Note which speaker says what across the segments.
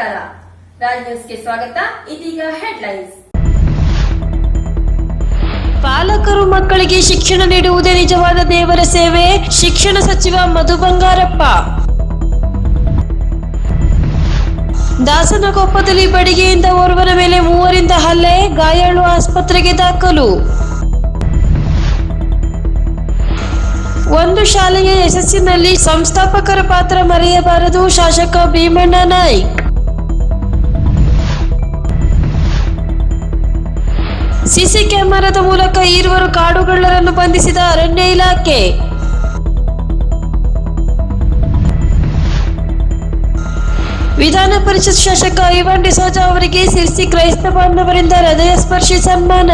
Speaker 1: ರಾಜ್ ನ್ಯೂಸ್ಗೆ ಸ್ವಾಗತ. ಇದೀಗ ಹೆಡ್ಲೈನ್ಸ್.
Speaker 2: ಪಾಲಕರು ಮಕ್ಕಳಿಗೆ ಶಿಕ್ಷಣ ನೀಡುವುದೇ ನಿಜವಾದ ದೇವರ ಸೇವೆ. ಶಿಕ್ಷಣ ಸಚಿವ ಮಧು ಬಂಗಾರಪ್ಪ. ದಾಸನಕೊಪ್ಪದಲ್ಲಿ ಬಡಿಗೆಯಿಂದ ಓರ್ವರ ಮೇಲೆ ಮೂವರಿಂದ ಹಲ್ಲೆ, ಗಾಯಾಳು ಆಸ್ಪತ್ರೆಗೆ ದಾಖಲು. ಒಂದು ಶಾಲೆಯ ಯಶಸ್ಸಿನಲ್ಲಿ ಸಂಸ್ಥಾಪಕರ ಪಾತ್ರ ಮರೆಯಬಾರದು ಶಾಸಕ ಭೀಮಣ್ಣ ನಾಯ್ಕ್. ಸಿಸಿ ಕ್ಯಾಮೆರಾದ ಮೂಲಕ ಈರುವರು ಕಾಡುಗಳ್ಳರನ್ನು ಬಂಧಿಸಿದ ಅರಣ್ಯ ಇಲಾಖೆ. ವಿಧಾನ ಪರಿಷತ್ ಶಾಸಕ ಐವನ್ ಡಿಸೋಜಾ ಅವರಿಗೆ ಸಿರ್ಸಿ ಕ್ರೈಸ್ತ ಬಾಂಧವರಿಂದ ಹೃದಯ ಸ್ಪರ್ಶಿ ಸನ್ಮಾನ.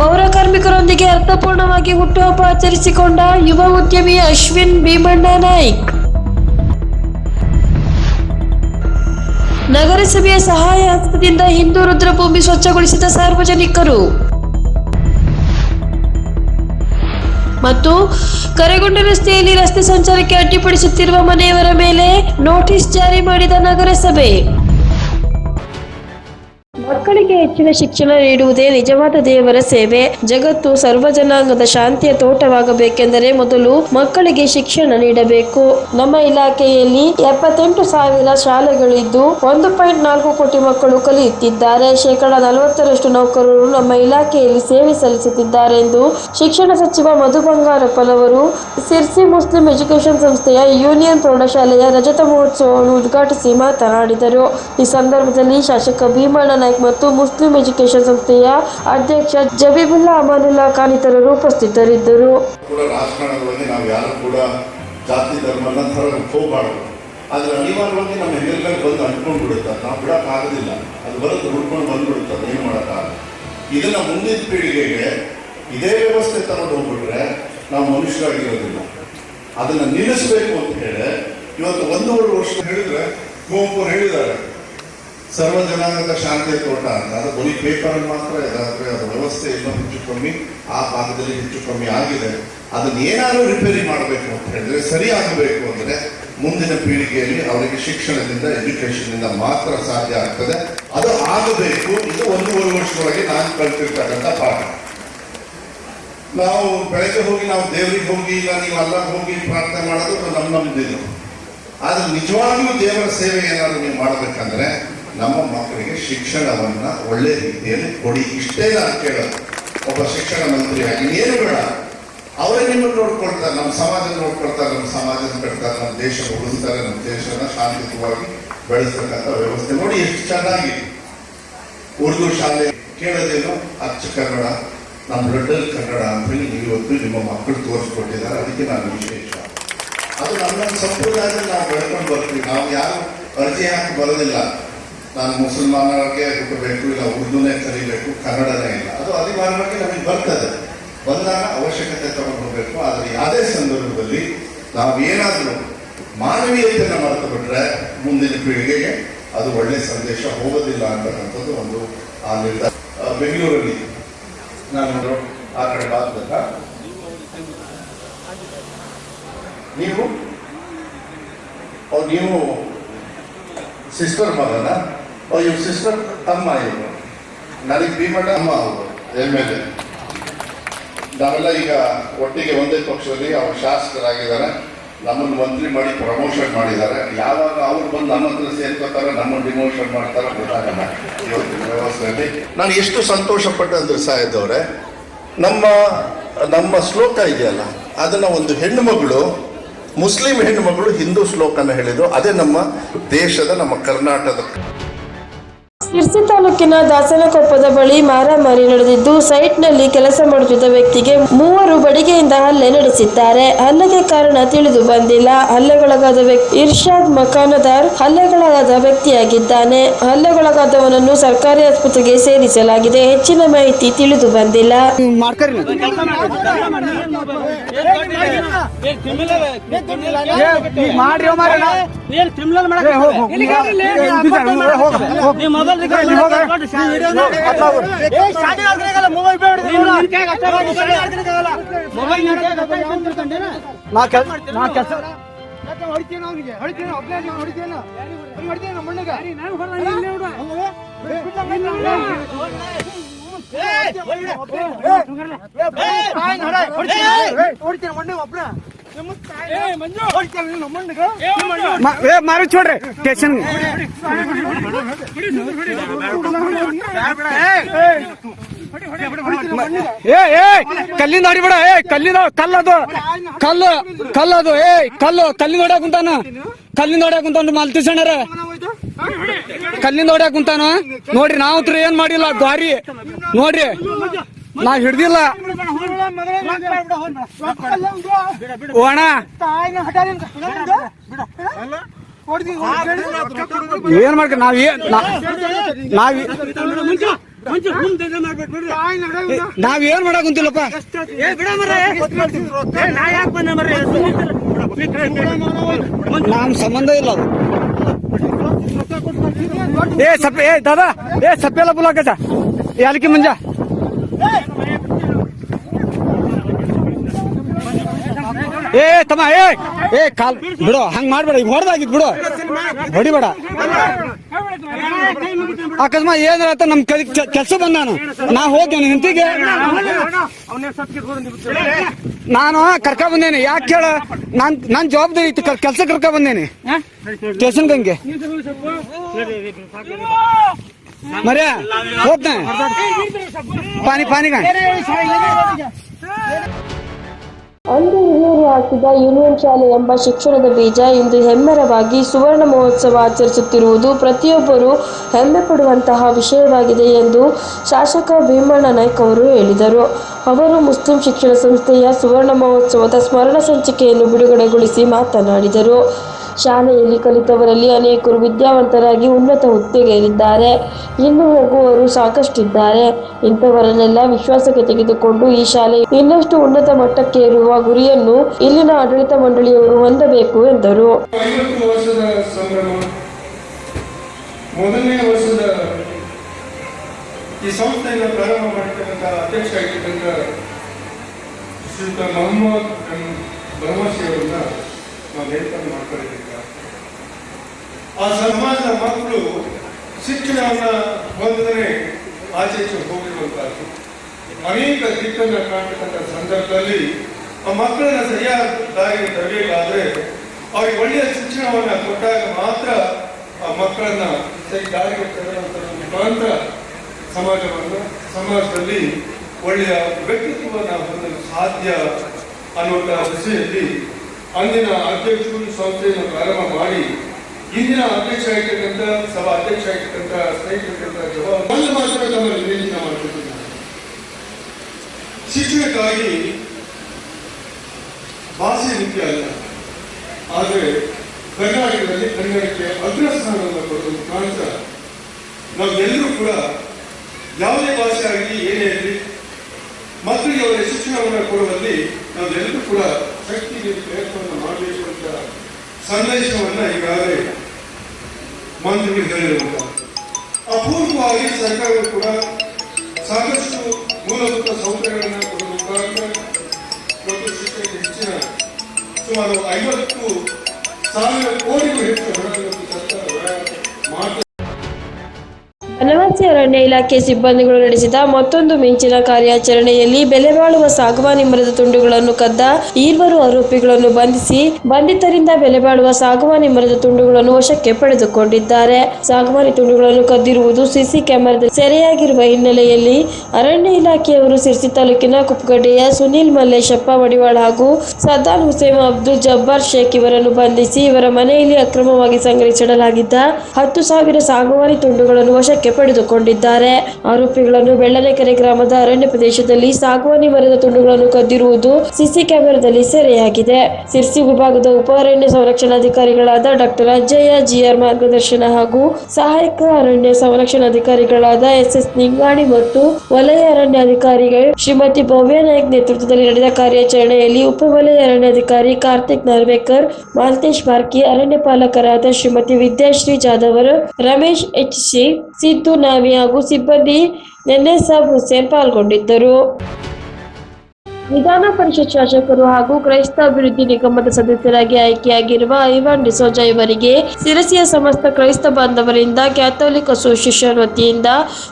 Speaker 2: ಪೌರ ಕಾರ್ಮಿಕರೊಂದಿಗೆ ಅರ್ಥಪೂರ್ಣವಾಗಿ ಹುಟ್ಟುಹಬ್ಬ ಆಚರಿಸಿಕೊಂಡ ಯುವ ಉದ್ಯಮಿ ಅಶ್ವಿನ್ ಭೀಮಣ್ಣ ನಾಯ್ಕ್. ನಗರಸಭೆಯ ಸಹಾಯ ಹಸ್ತದಿಂದ ಹಿಂದೂ ರುದ್ರಭೂಮಿ ಸ್ವಚ್ಛಗೊಳಿಸಿದ ಸಾರ್ವಜನಿಕರು. ಮತ್ತು ಕರೆಗೊಂಡ ರಸ್ತೆಯಲ್ಲಿ ರಸ್ತೆ ಸಂಚಾರಕ್ಕೆ ಅಡ್ಡಿಪಡಿಸುತ್ತಿರುವ ಮನೆಯವರ ಮೇಲೆ ನೋಟಿಸ್ ಜಾರಿ ಮಾಡಿದ ನಗರಸಭೆ. ಮಕ್ಕಳಿಗೆ ಹೆಚ್ಚಿನ ಶಿಕ್ಷಣ ನೀಡುವುದೇ ನಿಜವಾದ ದೇವರ ಸೇವೆ. ಜಗತ್ತು ಸರ್ವ ಜನಾಂಗದ ಶಾಂತಿಯ ತೋಟವಾಗಬೇಕೆಂದರೆ ಮೊದಲು ಮಕ್ಕಳಿಗೆ ಶಿಕ್ಷಣ ನೀಡಬೇಕು. ನಮ್ಮ ಇಲಾಖೆಯಲ್ಲಿ ಎಪ್ಪತ್ತೆಂಟು ಸಾವಿರ ಶಾಲೆಗಳಿದ್ದು ಒಂದು ಪಾಯಿಂಟ್ ನಾಲ್ಕು ಕೋಟಿ ಮಕ್ಕಳು ಕಲಿಯುತ್ತಿದ್ದಾರೆ. ಶೇಕಡ ನಲವತ್ತರಷ್ಟು ನೌಕರರು ನಮ್ಮ ಇಲಾಖೆಯಲ್ಲಿ ಸೇವೆ ಸಲ್ಲಿಸುತ್ತಿದ್ದಾರೆ ಎಂದು ಶಿಕ್ಷಣ ಸಚಿವ ಮಧು ಬಂಗಾರಪ್ಪನವರು ಸಿರ್ಸಿ ಮುಸ್ಲಿಂ ಎಜುಕೇಷನ್ ಸಂಸ್ಥೆಯ ಯೂನಿಯನ್ ಪ್ರೌಢಶಾಲೆಯ ರಜತ ಮಹೋತ್ಸವವನ್ನು ಉದ್ಘಾಟಿಸಿ ಮಾತನಾಡಿದರು. ಈ ಸಂದರ್ಭದಲ್ಲಿ ಶಾಸಕ ಭೀಮಣ್ಣ ಮತ್ತು ಮುಸ್ಲಿಂ ಎಜುಕೇಷನ್ ಸಂಸ್ಥೆಯ ಅಧ್ಯಕ್ಷ ಜಬೀಬುಲ್ಲಾ ಅಮಾನುಲ್ಲಾ ಖಾನ್ ಇತರರು ಉಪಸ್ಥಿತರಿದ್ದರು.
Speaker 3: ನಾವು ಯಾರು ಕೂಡ ಜಾತಿ ಧರ್ಮನ ಹೋಗಬಾರ್ದು. ಆದ್ರೆ ಅನಿವಾರ್ಯವಾಗಿ ನಮ್ಮ ಹೆಗಲ್ಗಳು ಬಂದು ಅಂಟ್ಕೊಂಡು ಬಿಡುತ್ತೆ ನಾವು ಬಿಡಕ್ಕಾಗೋದಿಲ್ಲ. ಅದು ಬರೋದು ಹುಡ್ಕೊಂಡು ಬಂದ್ಬಿಡುತ್ತೆ, ಅದು ಏನು ಮಾಡೋಕ್ಕಾಗಲ್ಲ. ಇದನ್ನ ಮುಂದಿನ ಪೀಳಿಗೆಗೆ ಇದೇ ವ್ಯವಸ್ಥೆ ತಗೊಂಡು ಹೋಗ್ಬಿಟ್ರೆ ನಾವು ಮನುಷ್ಯರಾಗಿರೋದಿಲ್ಲ. ಅದನ್ನ ನಿಲ್ಲಿಸಬೇಕು ಅಂತ ಹೇಳಿ ಇವತ್ತು ಒಂದೂವರೆ ವರ್ಷ ಹೇಳಿದ್ರೆ ಕುವೆಂಪು ಹೇಳಿದ್ದಾರೆ. ಸರ್ವ ಜನಾಂಗದ ಶಾಂತಿಯ ತೋಟ ಅಂತ. ಅದು ಬರೀ ಪೇಪರ್ ಮಾತ್ರ ಇದೆ ಆದ್ರೆ ಅದು ವ್ಯವಸ್ಥೆ ಇನ್ನೂ ಹೆಚ್ಚು ಕಮ್ಮಿ, ಆ ಭಾಗದಲ್ಲಿ ಹೆಚ್ಚು ಕಮ್ಮಿ ಆಗಿದೆ. ಅದನ್ನ ಏನಾದರೂ ರಿಪೇರಿ ಮಾಡಬೇಕು ಅಂತ ಹೇಳಿದ್ರೆ ಸರಿ ಆಗಬೇಕು ಅಂದ್ರೆ ಮುಂದಿನ ಪೀಳಿಗೆಯಲ್ಲಿ ಅವರಿಗೆ ಶಿಕ್ಷಣದಿಂದ ಎಜುಕೇಶನ್ ಇಂದ ಮಾತ್ರ ಸಾಧ್ಯ ಆಗ್ತದೆ. ಅದು ಆಗಬೇಕು. ಇದು ಒಂದೂವರೆ ವರ್ಷದೊಳಗೆ ನಾನು ಕಲ್ತಿರ್ತಕ್ಕಂಥ ಪಾಠ. ನಾವು ಬೆಳಗ್ಗೆ ಹೋಗಿ ನಾವು ದೇವರಿಗೆ ಹೋಗಿ, ಇಲ್ಲ ನೀವು ಅಲ್ಲ ಹೋಗಿ ಪ್ರಾರ್ಥನೆ ಮಾಡೋದು ನಮ್ಮ ನಮ್ಮದಿದ್ದು ಆದ್ರೆ ನಿಜವಾಗಿಯೂ ದೇವರ ಸೇವೆ ಏನಾದರೂ ನೀವು ಮಾಡಬೇಕಂದ್ರೆ ನಮ್ಮ ಮಕ್ಕಳಿಗೆ ಶಿಕ್ಷಣವನ್ನ ಒಳ್ಳೆ ರೀತಿಯಲ್ಲಿ ಕೊಡಿ. ಇಷ್ಟೇ ನಾನು ಕೇಳೋದು. ಒಬ್ಬ ಶಿಕ್ಷಣ ಮಂತ್ರಿಯಾಗಿ, ಏನು ಬೇಡ. ಅವರೇ ನಿಮ್ಮನ್ನು ನೋಡ್ಕೊಳ್ತಾರೆ, ನಮ್ಮ ಸಮಾಜ ನೋಡ್ಕೊಳ್ತಾರೆ, ನಮ್ಮ ಸಮಾಜದ ಕಟ್ತಾರೆ, ನಮ್ಮ ದೇಶ ಉಳಿಸ್ತಾರೆ, ನಮ್ಮ ದೇಶನ ಶಾಂತಿಯುತವಾಗಿ ಬೆಳೆಸ್ತಕ್ಕಂಥ ವ್ಯವಸ್ಥೆ ನೋಡಿ ಎಷ್ಟು ಚೆನ್ನಾಗಿ ಉರ್ದು ಶಾಲೆ ಕೇಳೋದೇನು? ಅಚ್ಚ ಕನ್ನಡ, ನಮ್ಮ ಬ್ಲಡ್ಡಲ್ಲಿ ಕನ್ನಡ ಅಂತ ಹೇಳಿ ಇವತ್ತು ನಿಮ್ಮ ಮಕ್ಕಳು ತೋರಿಸ್ಕೊಟ್ಟಿದ್ದಾರೆ. ಅದಕ್ಕೆ ನಾನು ವಿಶೇಷ. ಅದು ನಮ್ಮ ಸಂಪ್ರದಾಯದಲ್ಲಿ ನಾವು ಬೆಳ್ಕೊಂಡು ಬರ್ತೀವಿ. ನಾವು ಯಾರು ಅರ್ಜಿ ಹಾಕಿ ಬರೋದಿಲ್ಲ. ನಾನು ಮುಸಲ್ಮಾನರಿಗೆ ಹುಟ್ಟಬೇಕು ಇಲ್ಲ, ಉರ್ದುನೇ ಕಲಿಬೇಕು, ಕನ್ನಡನೇ ಇಲ್ಲ. ಅದು ಅಧಿಕಾರಕ್ಕೆ ನಮಗೆ ಬರ್ತದೆ. ಬಂದಾಗ ಅವಶ್ಯಕತೆ ತಗೊಂಡು ಹೋಗಬೇಕು. ಆದರೆ ಯಾವುದೇ ಸಂದರ್ಭದಲ್ಲಿ ನಾವು ಏನಾದರೂ ಮಾನವೀಯತೆಯನ್ನು ಮರೆತು ಬಿಟ್ರೆ ಮುಂದಿನ ಪೀಳಿಗೆಗೆ ಅದು ಒಳ್ಳೆ ಸಂದೇಶ ಹೋಗೋದಿಲ್ಲ ಅಂತಕ್ಕಂಥದ್ದು ಒಂದು ಆ ನಿರ್ಧಾರ. ಬೆಂಗಳೂರಲ್ಲಿ ನಾನು ಆ ಕಡೆ ಬಾಗ್ಲಕ್ಕ ನೀವು? ನೀವು ಸಿಸ್ಟರ್ ಮಗನ ಓ ಇವ್ ಸಿಸ್ಟರ್ ತಮ್ಮ ಇವರು ನನಗೆ ಭೀಮಣ್ಣ ಅಮ್ಮ ಅವರು ಎಂ ಎಲ್ ನಾವೆಲ್ಲ ಈಗ ಒಟ್ಟಿಗೆ ಒಂದೇ ಪಕ್ಷದಲ್ಲಿ ಅವರು ಶಾಸಕರಾಗಿದ್ದಾರೆ. ನಮ್ಮನ್ನು ಮಂತ್ರಿ ಮಾಡಿ ಪ್ರಮೋಷನ್ ಮಾಡಿದ್ದಾರೆ. ಯಾವಾಗ ಅವ್ರು ಬಂದು ನಮ್ಮ ಹತ್ರ ಸೇರ್ಕೋತಾರೆ ನಮ್ಮನ್ನು ಡಿಮೋಷನ್ ಮಾಡ್ತಾರೆ, ಗೊತ್ತಾಗಲ್ಲ. ಇವತ್ತಿನ ವ್ಯವಸ್ಥೆಯಲ್ಲಿ ನಾನು ಎಷ್ಟು ಸಂತೋಷ ಪಟ್ಟೆ ಅಂದ್ರೆ ಸಾಯದವ್ರೆ ನಮ್ಮ ನಮ್ಮ ಶ್ಲೋಕ ಇದೆಯಲ್ಲ, ಅದನ್ನ ಒಂದು ಹೆಣ್ಣು ಮಗಳು ಮುಸ್ಲಿಂ ಹೆಣ್ಣು ಮಗಳು ಹಿಂದೂ ಶ್ಲೋಕನ ಹೇಳಿದ್ರು ಅದೇ ನಮ್ಮ ದೇಶದ, ನಮ್ಮ ಕರ್ನಾಟಕದ.
Speaker 2: ಸಿರ್ಸಿ ತಾಲೂಕಿನ ದಾಸನಕೊಪ್ಪದ ಬಳಿ ಮಾರಾಮಾರಿ ನಡೆದಿದ್ದು ಸೈಟ್ನಲ್ಲಿ ಕೆಲಸ ಮಾಡುತ್ತಿದ್ದ ವ್ಯಕ್ತಿಗೆ ಮೂವರು ಬಡಿಗೆಯಿಂದ ಹಲ್ಲೆ ನಡೆಸಿದ್ದಾರೆ. ಹಲ್ಲೆಗೆ ಕಾರಣ ತಿಳಿದು ಬಂದಿಲ್ಲ. ಹಲ್ಲೆಗೊಳಗಾದ ವ್ಯಕ್ತಿ ಇರ್ಷಾದ್ ಮಕಾನದಾರ್ ಹಲ್ಲೆಗೊಳಗಾದ ವ್ಯಕ್ತಿಯಾಗಿದ್ದಾನೆ. ಹಲ್ಲೆಗೊಳಗಾದವನನ್ನು ಸರ್ಕಾರಿ ಆಸ್ಪತ್ರೆಗೆ ಸೇರಿಸಲಾಗಿದೆ. ಹೆಚ್ಚಿನ ಮಾಹಿತಿ ತಿಳಿದು ಬಂದಿಲ್ಲ.
Speaker 4: ಮಾಡ್ರಿ
Speaker 5: ನೀನ್ ಕ್ರಿಮಿನಲ್
Speaker 4: ಏ, ಹೋಗ್, ಹೋಗ್. ಏ, ಇದು ಸರ್, ಹೋಗ್, ಹೋಗ್, ಹೋಗ್.
Speaker 5: ನೀ ಮೊಬೈಲ್
Speaker 4: ಕೆಲಸ ಹೊಡಿತೀನ ಅವನಿಗೆ ಹೊಡಿತೀನ ನಮ್ಮ ಅಣ್ಣಗೆ ಮಾರು ಚೋಡ್ರಿ ಸ್ಟೇಷನ್ ಏ ಏ ಹೊಡಿಬೇಡ, ಏ, ಕಲ್ಲಿಂದ, ಕಲ್ಲದು, ಕಲ್ಲು, ಕಲ್ಲದು, ಏ, ಕಲ್ಲು, ಕಲ್ಲಿಂದ ಹೊಡ್ಯಾಕ ಕುಂತಾನ? ಕಲ್ಲಿಂದ ಹೊಡ್ಯಾಕ ಕುಂತಾನ ಮಲ್ತಿಸಣ್ಣರ ಕಲ್ಲಿಂದ ಹೊಡ್ಯಾಕ ಕುಂತಾನ? ನೋಡ್ರಿ, ನಾವು ಏನ್ ಮಾಡಿಲ್ಲ ದ್ವಾರಿ ನೋಡ್ರಿ ನಾ ಹಿಡ್ದಿಲ್ಲ. ಓಣ. ಏನ್ ಮಾಡ್ಕ ನಾವ್ ನಾವ್ ನಾವ್ ಏನ್ ಮಾಡಕ್ ಕುಂತಿಲ್ಲಪ್ಪ? ನಮ್ ಸಂಬಂಧ ಇಲ್ಲ ಅದು. ಏ ಸಪ್ಪೆ ಏ ದಾದಾ, ಏ ಸಪ್ಪೆ ಬುಲಾಕಟ ಯಾಲಕ್ಕಿ ಮಂಜ. ಏ, ತಮ್ಮ, ಏ ಏ, ಕಾಲ್, ಬಿಡು, ಹಂಗ್ ಮಾಡ್ಬೇಡ, ಈಗ ಹೊಡೆದಾಗಿದ್ ಬಿಡು. ಹೊಡಿಬೇಡ. ಅಕಸ್ಮಾತ್ ಏನಾರ ನಮ್ ಕೆಲಸ ಬಂದ ನಾನು. ನಾ ಹೋಗ್ತೇನೆ ಹಿಂತಿಗೆ ನಾನು ಕರ್ಕ ಬಂದೇನೆ. ಯಾಕೆ ಕೇಳ? ನಾನ್, ನನ್ ಜವಾಬ್ದಾರಿ ಇತ್ತು ಕೆಲಸ ಕರ್ಕ ಬಂದೇನೆ. ಸ್ಟೇಷನ್ ಗಂಗೆ. ಮರ್ಯ, ಹೋಗ್ತೇನೆ. ಪಾನಿ, ಪಾನಿಗ.
Speaker 2: ಅಂದು ಹಿರಿಯರು ಹಾಕಿದ ಯೂನಿಯನ್ ಶಾಲೆ ಎಂಬ ಶಿಕ್ಷಣದ ಬೀಜ ಇಂದು ಹೆಮ್ಮೆರವಾಗಿ ಸುವರ್ಣ ಮಹೋತ್ಸವ ಆಚರಿಸುತ್ತಿರುವುದು ಪ್ರತಿಯೊಬ್ಬರು ಹೆಮ್ಮೆ ಪಡುವಂತಹ ವಿಷಯವಾಗಿದೆ ಎಂದು ಶಾಸಕ ಭೀಮಣ್ಣ ನಾಯ್ಕ ಅವರು ಹೇಳಿದರು. ಅವರು ಮುಸ್ಲಿಂ ಶಿಕ್ಷಣ ಸಂಸ್ಥೆಯ ಸುವರ್ಣ ಮಹೋತ್ಸವದ ಸ್ಮರಣ ಸಂಚಿಕೆಯನ್ನು ಬಿಡುಗಡೆಗೊಳಿಸಿ ಮಾತನಾಡಿದರು. ಶಾಲೆಯಲ್ಲಿ ಕಲಿತವರಲ್ಲಿ ಅನೇಕರು ವಿದ್ಯಾವಂತರಾಗಿ ಉನ್ನತ ಹುದ್ದೆಗೇರಿದ್ದಾರೆ. ಇನ್ನು ಹೋಗುವವರು ಸಾಕಷ್ಟಿದ್ದಾರೆ. ಇಂಥವರನ್ನೆಲ್ಲ ವಿಶ್ವಾಸಕ್ಕೆ ತೆಗೆದುಕೊಂಡು ಈ ಶಾಲೆ ಇನ್ನಷ್ಟು ಉನ್ನತ ಮಟ್ಟಕ್ಕೆ ಇರುವ ಗುರಿಯನ್ನು ಇಲ್ಲಿನ ಆಡಳಿತ ಮಂಡಳಿಯವರು ಹೊಂದಬೇಕು ಎಂದರು.
Speaker 5: ಮೊದಲನೇ ವರ್ಷದ ಈ ಸಂಸ್ಥೆಯನ್ನು ಪ್ರಾರಂಭ ಮಾಡಿರ್ತಕ್ಕಂಥ ಅಧ್ಯಕ್ಷ ಆಗಿರ್ತಕ್ಕಂಥ ಶ್ರೀಯುತ ಮೊಹಮ್ಮದ್ ಬ್ರಹ್ಮಶ್ರೀ ಅವರನ್ನ ನಾವು ನೇಮಕ ಮಾಡ್ಕೊಂಡಿದ್ದೇವೆ. ಆ ಸಮಾಜದ ಮಕ್ಕಳು ಶಿಕ್ಷಣವನ್ನ ಹೊಂದಿದರೆ ಆಚೆಚ್ಚು ಹೋಗಿರುವಂತಹದ್ದು. ಅನೇಕ ದಿಕ್ಕನ್ನ ಕಾಣ್ತಕ್ಕಂಥ ಸಂದರ್ಭದಲ್ಲಿ ಆ ಮಕ್ಕಳನ್ನ ಸರಿಯಾದ ದಾರಿಗೆ ತರಬೇಕಾದ್ರೆ ಅವ್ರಿಗೆ ಒಳ್ಳೆಯ ಶಿಕ್ಷಣವನ್ನ ಕೊಟ್ಟಾಗ ಮಾತ್ರ ಆ ಮಕ್ಕಳನ್ನ ಸರಿ ದಾರಿಗೆ ತರುವಂತ ಮುಖಾಂತರ ಸಮಾಜವನ್ನು, ಸಮಾಜದಲ್ಲಿ ಒಳ್ಳೆಯ ವ್ಯಕ್ತಿತ್ವವನ್ನು ಹೊಂದಲು ಸಾಧ್ಯ ಅನ್ನುವಂತಹ ದಿಸೆಯಲ್ಲಿ ಅಂದಿನ ಅಧ್ಯಕ್ಷರು ಸಂಸ್ಥೆಯನ್ನು ಪ್ರಾರಂಭ ಮಾಡಿ ಇಂದಿನ ಅಧ್ಯಕ್ಷ ಆಗಿರ್ತಕ್ಕಂಥ, ಸಭಾ ಅಧ್ಯಕ್ಷ ಆಗಿರ್ತಕ್ಕಂಥ ಒಂದು ಮಾತ್ರ ತಮ್ಮ ವಿವೇಚನೆ ಮಾಡ್ತಿದ್ದೀನಿ. ಶಿಕ್ಷಣಕ್ಕಾಗಿ ಭಾಷೆ ಮುಖ್ಯ ಅಲ್ಲ. ಆದರೆ ಕರ್ನಾಟಕದಲ್ಲಿ ಕನ್ನಡಕ್ಕೆ ಅಗ್ರಸ್ಥಾನವನ್ನು ಕೊಡುವ ಕಾರಣ ನಾವೆಲ್ಲರೂ ಕೂಡ ಯಾವುದೇ ಭಾಷೆ ಆಗಲಿ, ಏನೇ ಇರಲಿ ಮಕ್ಕಳಿಗೆ ಅವರ ಶಿಕ್ಷಣವನ್ನು ಕೊಡುವಲ್ಲಿ ನಾವೆಲ್ಲರೂ ಕೂಡ ಶಕ್ತಿ ಪ್ರಯತ್ನವನ್ನು ಮಾಡಬೇಕು ಅಂತ ಸಂದೇಶವನ್ನ ಈಗಾಗಲೇ ಮಂತ್ರಿಗಳು ಹೇಳಿರುವಂತ ಅಪೂರ್ವವಾಗಿ ಸರ್ಕಾರ ಕೂಡ ಸಾಕಷ್ಟು ಮೂಲಭೂತ ಸೌಕರ್ಯಗಳನ್ನು ಮತ್ತು ಶಿಕ್ಷಣಕ್ಕೆ ಹೆಚ್ಚಿನ ಸುಮಾರು ಐವತ್ತು ಸಾವಿರ ಕೋಟಿಗೂ ಹೆಚ್ಚು ಹಣವನ್ನು ಸರ್ಕಾರ ಮಾಡ್ತಾ
Speaker 2: ಅರಣ್ಯ ಇಲಾಖೆ ಸಿಬ್ಬಂದಿಗಳು ನಡೆಸಿದ ಮತ್ತೊಂದು ಮಿಂಚಿನ ಕಾರ್ಯಾಚರಣೆಯಲ್ಲಿ ಬೆಲೆ ಬಾಳುವ ಸಾಗವಾನಿ ಮರದ ತುಂಡುಗಳನ್ನು ಕದ್ದ ಈರ್ವರು ಆರೋಪಿಗಳನ್ನು ಬಂಧಿಸಿ ಬಂಧಿತರಿಂದ ಬೆಲೆ ಬಾಳುವ ಸಾಗವಾನಿ ಮರದ ತುಂಡುಗಳನ್ನು ವಶಕ್ಕೆ ಪಡೆದುಕೊಂಡಿದ್ದಾರೆ. ಸಾಗುವಾನಿ ತುಂಡುಗಳನ್ನು ಕದ್ದಿರುವುದು ಸಿಸಿ ಕ್ಯಾಮೆರಾದಲ್ಲಿ ಸೆರೆಯಾಗಿರುವ ಹಿನ್ನೆಲೆಯಲ್ಲಿ ಅರಣ್ಯ ಇಲಾಖೆಯವರು ಸಿರ್ಸಿ ತಾಲೂಕಿನ ಕುಪ್ಪಗಡ್ಡೆಯ ಸುನೀಲ್ ಮಲ್ಲೇಶಪ್ಪ ವಡಿವಾಳ ಹಾಗೂ ಸದ್ದಾನ್ ಹುಸೇನ್ ಅಬ್ದುಲ್ ಜಬ್ಬಾರ್ ಶೇಖ್ ಇವರನ್ನು ಬಂಧಿಸಿ ಇವರ ಮನೆಯಲ್ಲಿ ಅಕ್ರಮವಾಗಿ ಸಂಗ್ರಹಿಸಿಡಲಾಗಿದ್ದ ಹತ್ತು ಸಾವಿರ ಸಾಗುವಾನಿ ತುಂಡುಗಳನ್ನು ವಶಕ್ಕೆ ಪಡೆದುಕೊಂಡಿದ್ದಾರೆ ಆರೋಪಿಗಳನ್ನು ಬೆಳ್ಳನೆಕೆರೆ ಗ್ರಾಮದ ಅರಣ್ಯ ಪ್ರದೇಶದಲ್ಲಿ ಸಾಗುವಾನಿ ಮರದ ತುಂಡುಗಳನ್ನು ಕದ್ದಿರುವುದು ಸಿಸಿ ಕ್ಯಾಮೆರಾದಲ್ಲಿ ಸೆರೆಯಾಗಿದೆ. ಸಿರ್ಸಿ ವಿಭಾಗದ ಉಪ ಅರಣ್ಯ ಸಂರಕ್ಷಣಾಧಿಕಾರಿಗಳಾದ ಡಾಕ್ಟರ್ ಅಜ್ಜಯ್ಯ ಜಿಆರ್ ಮಾರ್ಗದರ್ಶನ ಹಾಗೂ ಸಹಾಯಕ ಅರಣ್ಯ ಸಂರಕ್ಷಣಾಧಿಕಾರಿಗಳಾದ ಎಸ್ ಎಸ್ ನಿಂಗಾಣಿ ಮತ್ತು ವಲಯ ಅರಣ್ಯಾಧಿಕಾರಿಗಳು ಶ್ರೀಮತಿ ಭವ್ಯ ನಾಯಕ್ ನೇತೃತ್ವದಲ್ಲಿ ನಡೆದ ಕಾರ್ಯಾಚರಣೆಯಲ್ಲಿ ಉಪವಲಯ ಅರಣ್ಯಾಧಿಕಾರಿ ಕಾರ್ತಿಕ್ ನಾರ್ವೇಕರ್, ಮಾಲ್ತೇಶ್ ಮಾರ್ಕಿ ಅರಣ್ಯ ಪಾಲಕರಾದ ಶ್ರೀಮತಿ ವಿದ್ಯಾಶ್ರೀ ಜಾಧವರು ರಮೇಶ್ ಎಚ್ ಸಿ, ಸಿದ್ದು ನಾವಿ ಹಾಗೂ ಸಿಬ್ಬಂದಿ ನೆನ್ನೆ ಸಭೆ ಪಾಲ್ಗೊಂಡಿದ್ದರು ವಿಧಾನ ಪರಿಷತ್ ಶಾಸಕರು ಹಾಗೂ ಕ್ರೈಸ್ತ ಅಭಿವೃದ್ಧಿ ನಿಗಮದ ಸದಸ್ಯರಾಗಿ ಆಯ್ಕೆಯಾಗಿರುವ ಐವಾನ್ ಡಿಸೋಜಾ ಇವರಿಗೆ ಸಿರಸಿಯ ಸಮಸ್ತ ಕ್ರೈಸ್ತ ಬಾಂಧವರಿಂದ ಕ್ಯಾಥೋಲಿಕ್ ಅಸೋಸಿಯೇಷನ್ ವತಿಯಿಂದ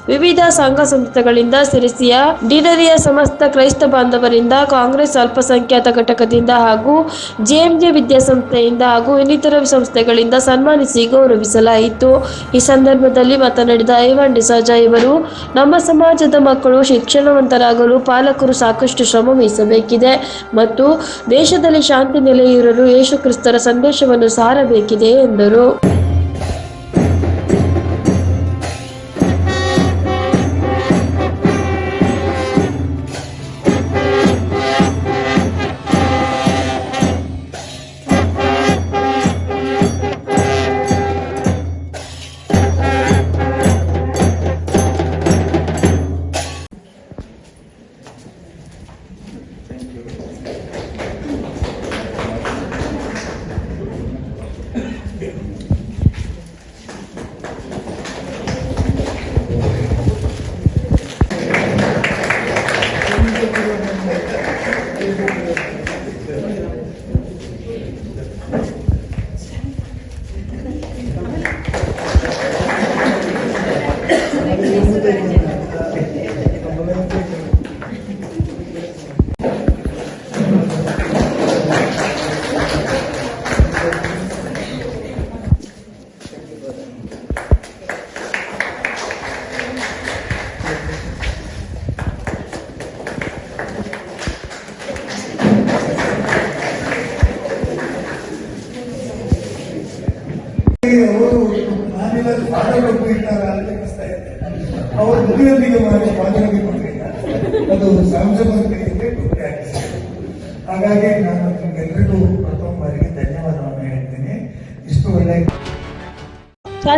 Speaker 2: ವಿವಿಧ ಸಂಘ ಸಂಸ್ಥೆಗಳಿಂದ ಸಿರಸಿಯ ಡಿನರಿಯ ಸಮಸ್ತ ಕ್ರೈಸ್ತ ಬಾಂಧವರಿಂದ ಕಾಂಗ್ರೆಸ್ ಅಲ್ಪಸಂಖ್ಯಾತ ಘಟಕದಿಂದ ಹಾಗೂ ಜೆಎಂಜೆ ವಿದ್ಯಾಸಂಸ್ಥೆಯಿಂದ ಹಾಗೂ ಇನ್ನಿತರ ಸಂಸ್ಥೆಗಳಿಂದ ಸನ್ಮಾನಿಸಿ ಗೌರವಿಸಲಾಯಿತು. ಈ ಸಂದರ್ಭದಲ್ಲಿ ಮಾತನಾಡಿದ ಐವಾನ್ ಡಿಸೋಜಾ ಇವರು, ನಮ್ಮ ಸಮಾಜದ ಮಕ್ಕಳು ಶಿಕ್ಷಣವಂತರಾಗಲು ಪಾಲಕರು ಸಾಕಷ್ಟು ಶ್ರಮ ವಹಿಸಬೇಕಿದೆ ಮತ್ತು ದೇಶದಲ್ಲಿ ಶಾಂತಿ ನೆಲೆಯಿರಲು ಯೇಸು ಕ್ರಿಸ್ತರ ಸಂದೇಶವನ್ನು ಸಾರಬೇಕಿದೆ ಎಂದರು.
Speaker 6: ಪಾಠಗಳು ಇದ್ದಾರೆ ಅಂತ ಅನಿಸ್ತಾ ಇದೆ ಅವರು ಮುಗಿಯೊಂದಿಗೆ ಮಾಡಿ ಪಾಠಗಳಿಗೆ ಅದು ಸಂಸದ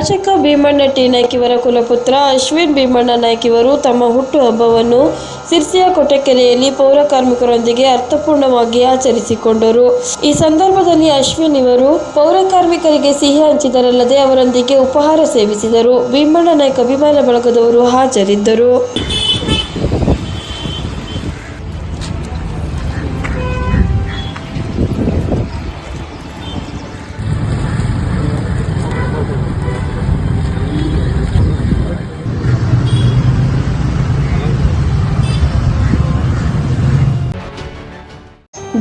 Speaker 2: ಶಾಸಕ ಭೀಮಣ್ಣ ಟಿ. ನಾಯ್ಕ್ ಇವರ ಕುಲಪುತ್ರ ಅಶ್ವಿನ್ ಭೀಮಣ್ಣ ನಾಯ್ಕ ಇವರು ತಮ್ಮ ಹುಟ್ಟುಹಬ್ಬವನ್ನು ಸಿರ್ಸಿಯ ಕೊಟಕೆರೆಯಲ್ಲಿ ಪೌರ ಕಾರ್ಮಿಕರೊಂದಿಗೆ ಅರ್ಥಪೂರ್ಣವಾಗಿ ಆಚರಿಸಿಕೊಂಡರು. ಈ ಸಂದರ್ಭದಲ್ಲಿ ಅಶ್ವಿನ್ ಇವರು ಪೌರ ಕಾರ್ಮಿಕರಿಗೆ ಸಿಹಿ ಹಂಚಿದರಲ್ಲದೆ ಅವರೊಂದಿಗೆ ಉಪಹಾರ ಸೇವಿಸಿದರು. ಭೀಮಣ್ಣ ನಾಯ್ಕ ಅಭಿಮಾನ ಬಳಗದವರು ಹಾಜರಿದ್ದರು.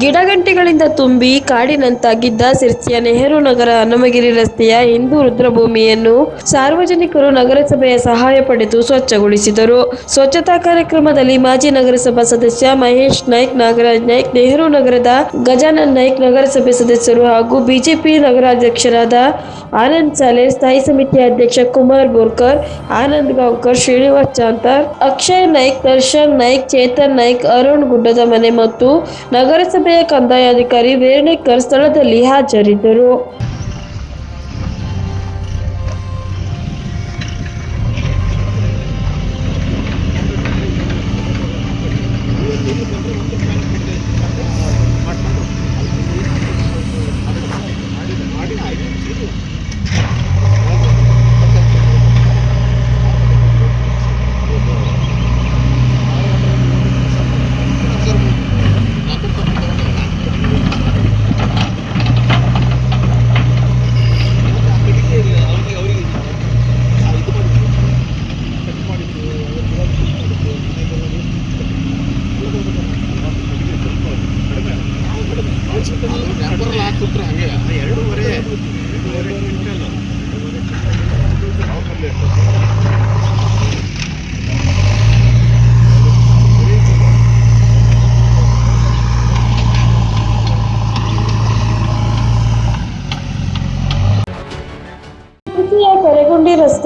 Speaker 2: ಗಿಡಗಂಟಿಗಳಿಂದ ತುಂಬಿ ಕಾಡಿನಂತಾಗಿದ್ದ ಸಿರ್ಸಿಯ ನೆಹರು ನಗರ ಹನುಮಗಿರಿ ರಸ್ತೆಯ ಹಿಂದೂ ರುದ್ರಭೂಮಿಯನ್ನು ಸಾರ್ವಜನಿಕರು ನಗರಸಭೆಯ ಸಹಾಯ ಪಡೆದು ಸ್ವಚ್ಛಗೊಳಿಸಿದರು. ಸ್ವಚ್ಛತಾ ಕಾರ್ಯಕ್ರಮದಲ್ಲಿ ಮಾಜಿ ನಗರಸಭಾ ಸದಸ್ಯ ಮಹೇಶ್ ನಾಯ್ಕ್, ನಾಗರಾಜ್ ನಾಯ್ಕ್, ನೆಹರು ನಗರದ ಗಜಾನನ್ ನಾಯ್ಕ್ ನಗರಸಭೆ ಸದಸ್ಯರು ಹಾಗೂ ಬಿಜೆಪಿ ನಗರಾಧ್ಯಕ್ಷರಾದ ಆನಂದ್ ಸಾಲೆ, ಸ್ಥಾಯಿ ಸಮಿತಿ ಅಧ್ಯಕ್ಷ ಕುಮಾರ್ ಬೋರ್ಕರ್, ಆನಂದ್ ಗಾಂವ್ಕರ್, ಶ್ರೀನಿವಾಸ್ ಚಾಂತಾರ್ ಅಕ್ಷಯ್ ನಾಯ್ಕ್, ದರ್ಶನ್ ನಾಯ್ಕ್, ಚೇತನ್ ನಾಯ್ಕ್, ಅರುಣ್ ಗುಡ್ಡದ ಮನೆ ಮತ್ತು ನಗರಸಭೆಯ ಕಂದಾಯಾಧಿಕಾರಿ ವೇರ್ಣೇಕರ್ ಸ್ಥಳದಲ್ಲಿ ಹಾಜರಿದ್ದರು.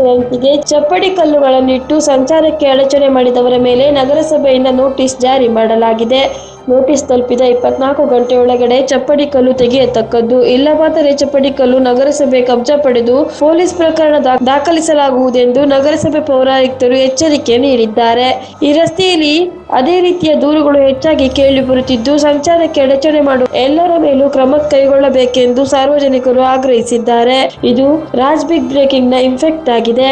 Speaker 2: ಕರೆಗುಂಡಿ ಚಪ್ಪಡಿ ಕಲ್ಲುಗಳನ್ನಿಟ್ಟು ಸಂಚಾರಕ್ಕೆ ಅಡಚಣೆ ಮಾಡಿದವರ ಮೇಲೆ ನಗರಸಭೆಯಿಂದ ನೋಟಿಸ್ ಜಾರಿ ಮಾಡಲಾಗಿದೆ. ನೋಟಿಸ್ ತಲುಪಿದ ಇಪ್ಪತ್ನಾಲ್ಕು ಗಂಟೆಯೊಳಗಡೆ ಚಪ್ಪಡಿ ಕಲ್ಲು ತೆಗೆಯತಕ್ಕದ್ದು. ಇಲ್ಲವಾದರೆ ಚಪ್ಪಡಿ ಕಲ್ಲು ನಗರಸಭೆ ಕಬ್ಜಾ ಪಡೆದು ಪೊಲೀಸ್ ಪ್ರಕರಣ ದಾಖಲಿಸಲಾಗುವುದೆಂದು ನಗರಸಭೆ ಪೌರಾಯುಕ್ತರು ಎಚ್ಚರಿಕೆ ನೀಡಿದ್ದಾರೆ. ಈ ರಸ್ತೆಯಲ್ಲಿ ಅದೇ ರೀತಿಯ ದೂರುಗಳು ಹೆಚ್ಚಾಗಿ ಕೇಳಿ ಬರುತ್ತಿದ್ದು, ಸಂಚಾರಕ್ಕೆ ಅಡಚಣೆ ಮಾಡುವ ಎಲ್ಲರ ಮೇಲೂ ಕ್ರಮ ಕೈಗೊಳ್ಳಬೇಕೆಂದು ಸಾರ್ವಜನಿಕರು ಆಗ್ರಹಿಸಿದ್ದಾರೆ. ಇದು ರಾಜ್ ಬಿಗ್ ಬ್ರೇಕಿಂಗ್ನ ಇನ್ಫೆಕ್ಟ್ ಆಗಿದೆ.